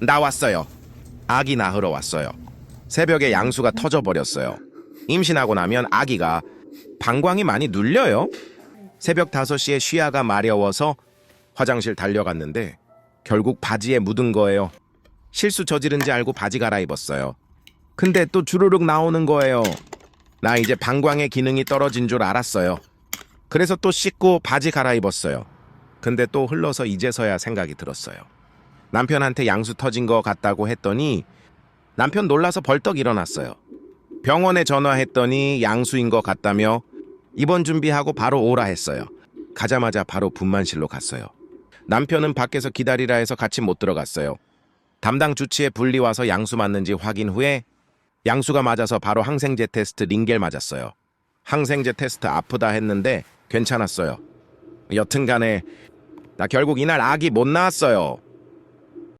나왔어요. 아기 낳으러 왔어요. 새벽에 양수가 터져버렸어요. 임신하고 나면 아기가 방광이 많이 눌려요. 새벽 5시에 쉬아가 마려워서 화장실 달려갔는데 결국 바지에 묻은 거예요. 실수 저지른지 알고 바지 갈아입었어요. 근데 또 주르륵 나오는 거예요. 나 이제 방광의 기능이 떨어진 줄 알았어요. 그래서 또 씻고 바지 갈아입었어요. 근데 또 흘러서 이제서야 생각이 들었어요. 남편한테 양수 터진 거 같다고 했더니 남편 놀라서 벌떡 일어났어요. 병원에 전화했더니 양수인 것 같다며 입원 준비하고 바로 오라 했어요. 가자마자 바로 분만실로 갔어요. 남편은 밖에서 기다리라 해서 같이 못 들어갔어요. 담당 주치의 분리 와서 양수 맞는지 확인 후에 양수가 맞아서 바로 항생제 테스트 링겔 맞았어요. 항생제 테스트 아프다 했는데 괜찮았어요. 여튼간에 나 결국 이날 아기 못 낳았어요.